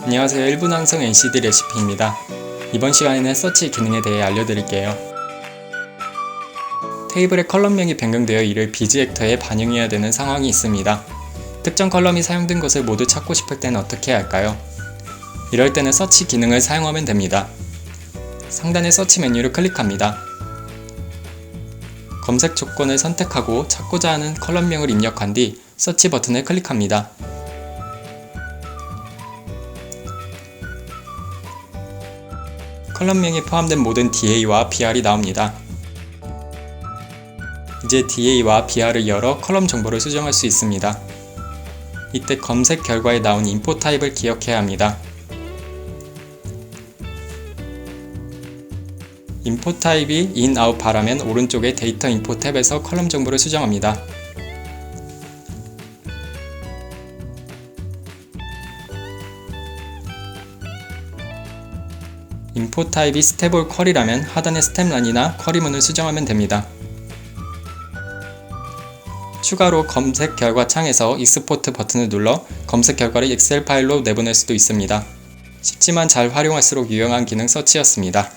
안녕하세요. 1분 완성 NCD 레시피입니다. 이번 시간에는 서치 기능에 대해 알려드릴게요. 테이블의 컬럼명이 변경되어 이를 비즈 액터에 반영해야 되는 상황이 있습니다. 특정 컬럼이 사용된 것을 모두 찾고 싶을 때는 어떻게 해야 할까요? 이럴 때는 서치 기능을 사용하면 됩니다. 상단의 서치 메뉴를 클릭합니다. 검색 조건을 선택하고 찾고자 하는 컬럼명을 입력한 뒤 서치 버튼을 클릭합니다. 컬럼명이 포함된 모든 DA와 BR이 나옵니다. 이제 DA와 BR을 열어 컬럼 정보를 수정할 수 있습니다. 이때 검색 결과에 나온 인포 타입을 기억해야 합니다. 인포 타입이 out, 바라면 오른쪽의 데이터 인포 탭에서 컬럼 정보를 수정합니다. 인포 타입이 스텝올 쿼리라면 하단의 스텝란이나 쿼리문을 수정하면 됩니다. 추가로 검색 결과 창에서 익스포트 버튼을 눌러 검색 결과를 엑셀 파일로 내보낼 수도 있습니다. 쉽지만 잘 활용할수록 유용한 기능 서치였습니다.